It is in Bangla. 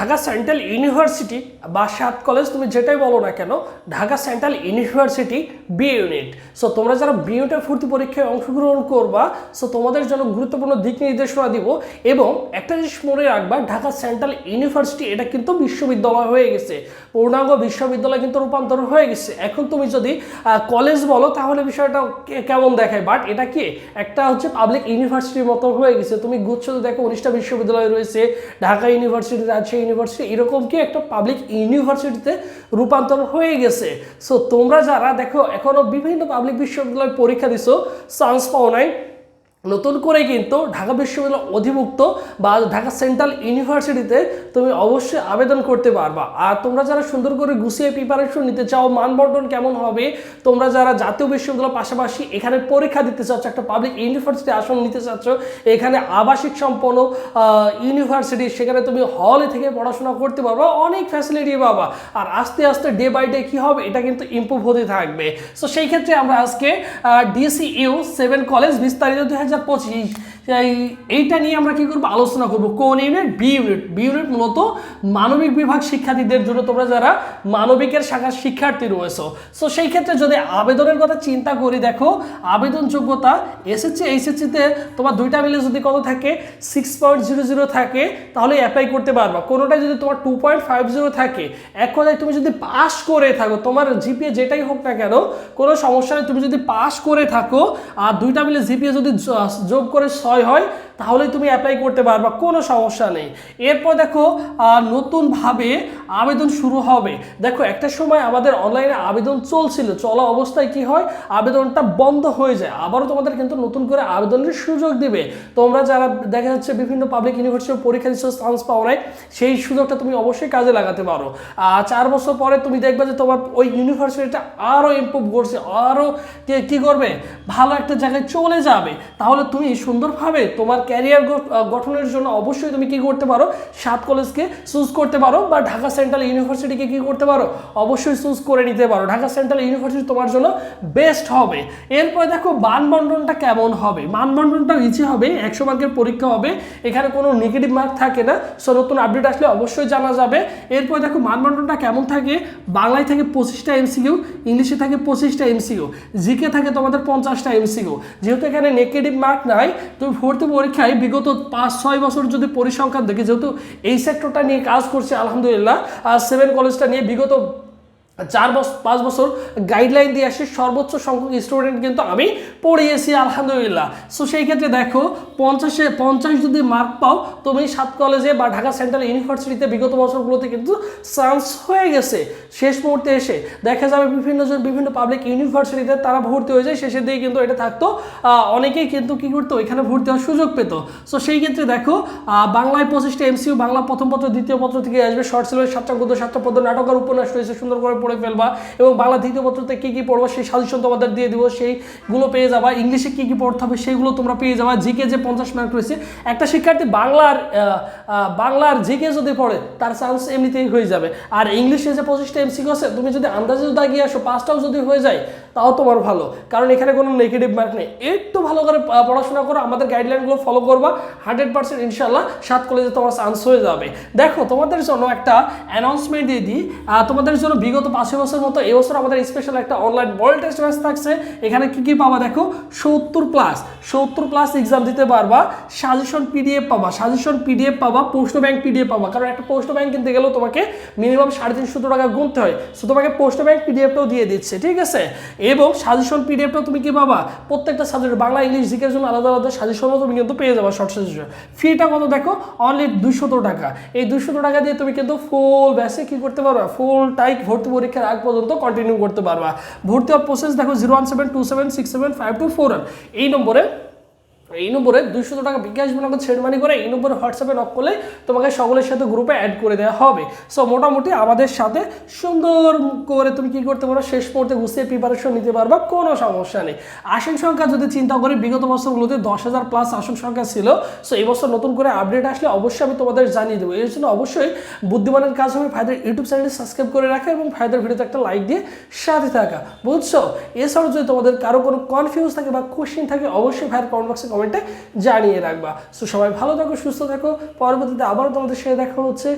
ঢাকা সেন্ট্রাল ইউনিভার্সিটি বা সাত কলেজ তুমি যেটাই বলো না কেন, Dhaka central university B unit. So তোমরা যারা বি ইউনিটের ভর্তি পরীক্ষায় অংশগ্রহণ করবা সো তোমাদের জন্য গুরুত্বপূর্ণ দিক নির্দেশনা দিব এবং একটা জিনিস মনে রাখবা, ঢাকা সেন্ট্রাল ইউনিভার্সিটি এটা কিন্তু বিশ্ববিদ্যালয় হয়ে গেছে। পূর্ণাঙ্গ বিশ্ববিদ্যালয় কিন্তু রূপান্তর হয়ে গেছে। এখন তুমি যদি কলেজ বলো তাহলে বিষয়টা কেমন দেখায়? বাট এটা কি? একটা হচ্ছে পাবলিক ইউনিভার্সিটির মতো হয়ে গেছে। তুমি গুচ্ছ দেখো, উনিশটা বিশ্ববিদ্যালয় রয়েছে, ঢাকা ইউনিভার্সিটি, রাজশাহী ইউনিভার্সিটি এরকম কি একটা পাবলিক ইউনিভার্সিটিতে রূপান্তর হয়ে গেছে? সো তোমরা যারা, দেখো, এখনও বিভিন্ন পাবলিক বিশ্ববিদ্যালয় পরীক্ষা দিছো চান্স পাও নাই। নতুন করে কিন্তু ঢাকা বিশ্ববিদ্যালয় অধিভুক্ত বা ঢাকা সেন্ট্রাল ইউনিভার্সিটিতে তুমি অবশ্যই আবেদন করতে পারবা। আর তোমরা যারা সুন্দর করে গুছিয়ে প্রিপারেশন নিতে চাও মানবন্টন কেমন হবে, তোমরা যারা জাতীয় বিশ্ববিদ্যালয়ের পাশাপাশি এখানে পরীক্ষা দিতে চাচ্ছ, একটা পাবলিক ইউনিভার্সিটি আসন নিতে চাচ্ছ, এখানে আবাসিক সম্পন্ন ইউনিভার্সিটি সেখানে তুমি হলে থেকে পড়াশোনা করতে পারবা, অনেক ফ্যাসিলিটি পাবা। আর আস্তে আস্তে ডে বাই ডে কী হবে, এটা কিন্তু ইম্প্রুভ হতে থাকবে। সো সেই ক্ষেত্রে আমরা আজকে ডিসিইউ সেভেন কলেজ বিস্তারিত দুই হাজার পঁচিশ এইটা নিয়ে আমরা কি করব? আলোচনা করব। কোন unit? B unit. B unit মূলত মানবিক বিভাগ শিক্ষার্থীদের জন্য তোমরা যারা মানবিকের শাখার শিক্ষার্থী রয়েছো। সো সেই ক্ষেত্রে যদি আবেদনের কথা চিন্তা করি দেখো আবেদন যোগ্যতা এসএসসি এইচএসসিতে তোমার দুইটা মিলে যদি কত থাকে? সিক্স পয়েন্ট জিরো জিরো থাকে, তাহলে অ্যাপ্লাই করতে পারবা। কোনোটা যদি তোমার টু পয়েন্ট ফাইভ জিরো থাকে, এক কথায় তুমি যদি পাস করে থাকো, তোমার জিপিএ যেটাই হোক না কেন, কোনো সমস্যা নেই। তুমি যদি পাস করে থাকো, আর দুইটা মিলে জিপিএ যদি যোগ করে ছয় হয় তাহলে তুমি অ্যাপ্লাই করতে পারবা, কোনো সমস্যা নেই। এরপর দেখো নতুনভাবে আবেদন শুরু হবে। দেখো, একটা সময় আমাদের অনলাইনে আবেদন চলছিল, চলা অবস্থায় কি হয়? আবেদনটা বন্ধ হয়ে যায়। আবারও তোমাদের কিন্তু নতুন করে আবেদনের সুযোগ দিবে। তোমরা যারা দেখা যাচ্ছে বিভিন্ন পাবলিক ইউনিভার্সিটির পরীক্ষা দিচ্ছ চান্স পাও নাই, সেই সুযোগটা তুমি অবশ্যই কাজে লাগাতে পারো। চার বছর পরে তুমি দেখবে যে তোমার ওই ইউনিভার্সিটিটা আরও ইমপ্রুভ করছে আরও কি করবে? ভালো একটা জায়গায় চলে যাবে। তাহলে তুমি সুন্দরভাবে তোমার ক্যারিয়ার গঠনের জন্য অবশ্যই তুমি কি করতে পারো? সাত কলেজকে চুজ করতে পারো বা ঢাকা সেন্ট্রাল ইউনিভার্সিটিকে কি করতে পারো? অবশ্যই চুজ করে নিতে পারো। ঢাকা সেন্ট্রাল ইউনিভার্সিটি তোমার জন্য বেস্ট হবে। এরপরে দেখো মানবন্টনটা কেমন হবে? মানবন্টনটা ইজি হবে, একশো মার্কের পরীক্ষা হবে, এখানে কোনো নেগেটিভ মার্ক থাকে না। সো নতুন আপডেট আসলে অবশ্যই জানা যাবে। এরপর দেখো মানবন্টনটা কেমন থাকে? বাংলায় থাকে পঁচিশটা এমসিকিউ ইংলিশে থাকে পঁচিশটা এমসিকিউ জিকে থাকে তোমাদের পঞ্চাশটা এমসিকিউ যেহেতু এখানে নেগেটিভ মার্ক নাই তুমি ভর্তি পরীক্ষায় বিগত পাঁচ, ছয় বছর যদি পরিসংখ্যান দেখি যেহেতু এই সেক্টরটা নিয়ে কাজ করছে, আলহামদুলিল্লাহ, আর সেভেন কলেজটা নিয়ে বিগত চার বছর পাঁচ বছর গাইডলাইন দিয়ে আসে সর্বোচ্চ সংখ্যক স্টুডেন্ট কিন্তু আমি পড়িয়েছি, আলহামদুলিল্লাহ। সো সেই ক্ষেত্রে দেখো, পঞ্চাশে পঞ্চাশ যদি মার্ক পাও, তুমি সাত কলেজে বা ঢাকা সেন্ট্রাল ইউনিভার্সিটিতে বিগত বছরগুলোতে কিন্তু চান্স হয়ে গেছে। শেষ মুহূর্তে এসে দেখা যাবে বিভিন্ন জন, বিভিন্ন পাবলিক ইউনিভার্সিটিতে তারা ভর্তি হয়ে যায়, শেষের দিকে কিন্তু এটা থাকতো। অনেকেই কিন্তু কি করতো, এখানে ভর্তি হওয়ার সুযোগ পেতো। সো সেই ক্ষেত্রে দেখো বাংলায় পঁচিশটা এমসিউ বাংলা প্রথম পত্র, দ্বিতীয় পত্র থেকে আসবে। শর্ট সিলেবাস সাতটা, গদ্য, সাতটা পদ্য, নাটক আর উপন্যাস রয়েছে, সুন্দর করে পড়ে ফেলবা এবং বাংলা দ্বিতীয় পত্রতে কী কী পড়বা সেই সাজেশন তোমাদের দিয়ে দিব, সেইগুলো পেয়ে যাবা। ইংলিশে কী কী পড়তে হবে সেইগুলো তোমরা পেয়ে যাবা। জিকে যে পঞ্চাশ মার্ক রয়েছে, একটা শিক্ষার্থী বাংলার বাংলার জিকে যদি পড়ে, তার চান্স এমনিতেই হয়ে যাবে। আর ইংলিশে যে পঁচিশটা এমসি আছে, তুমি যদি আন্দাজে দাগিয়ে গিয়ে আসো, পাঁচটাও যদি হয়ে যায় তাও তোমার ভালো। কারণ এখানে কোনো নেগেটিভ মার্ক নেই। একটু ভালো করে পড়াশোনা করো, আমাদের গাইডলাইনগুলো ফলো করবা হান্ড্রেড পার্সেন্ট ইনশাল্লাহ সাত কলেজে তোমার চান্স হয়ে যাবে। দেখো, তোমাদের জন্য একটা অ্যানাউন্সমেন্ট দিয়ে দিই। তোমাদের জন্য বিগত পাঁচ বছর মতো এবছর আমাদের স্পেশাল একটা অনলাইন বল টেস্ট ব্যাচ থাকছে। এখানে কি কি পাবা দেখো? সত্তর প্লাস সত্তর প্লাস এক্সাম দিতে পারবা সাজেশন পিডিএফ পাবা সাজেশন পিডিএফ পাবা পোস্ট ব্যাংক পিডিএফ পাবা। কারণ একটা পোস্ট ব্যাংক কিনতে গেলেও তোমাকে মিনিমাম সাড়ে তিনশো টাকা গুনতে হয়। সো তোমাকে পোস্ট ব্যাংক পিডিএফটাও দিয়ে দিচ্ছে, ঠিক আছে? এবং সাজেশন পিডিএফটা তুমি কি পাবা? প্রত্যেকটা সাবজেক্ট বাংলা, ইংলিশ, জিকের জন্য আলাদা আলাদা সাজেশনও তুমি কিন্তু পেয়ে যাবা শর্ট সাজেশন ফিটা কত দেখো? অনলি দুশত টাকা। এই দুশত টাকা দিয়ে তুমি কিন্তু ফুল ব্যাসে কি করতে পারবা? ফুল টাইট ভর্তি পরীক্ষার আগ পর্যন্ত কন্টিনিউ করতে পারবা। ভর্তি হওয়ার প্রসেস দেখো zero one seven two seven six seven five two four এই নম্বরে এই নম্বরে দুইশো টাকা বিকাশ নগদ সেট মানি করে এই নম্বরে হোয়াটসঅ্যাপে নক করলে তোমাকে সকলের সাথে গ্রুপে অ্যাড করে দেওয়া হবে। সো মোটামুটি আমাদের সাথে সুন্দর করে তুমি কি করতে পারো, শেষ মুহূর্তে গুছিয়ে প্রিপারেশন নিতে পারবা, কোনো সমস্যা নেই। আসন সংখ্যা যদি চিন্তা করি, বিগত বছরগুলোতে দশ হাজার প্লাস আসন সংখ্যা ছিল। সো এই বছর নতুন করে আপডেট আসলে অবশ্যই আমি তোমাদের জানিয়ে দেবো। এর জন্য অবশ্যই বুদ্ধিমানের কাজ হবে ফায়দার ইউটিউব চ্যানেলটি সাবস্ক্রাইব করে রাখা এবং ফায়দার ভিডিওতে একটা লাইক দিয়ে সাথে থাকা। বুঝছ? এছাড়াও যদি তোমাদের কারও কোনো কনফিউজ থাকে বা কোশ্চেন থাকে, অবশ্যই ভাইয়ের কমেন্ট বক্সে কমেন্টে জানিয়ে রাখবা। সো সবাই ভালো থাকো, সুস্থ থাকো। পরবর্তীতে আবারও তোমাদের সাথে দেখা হচ্ছে।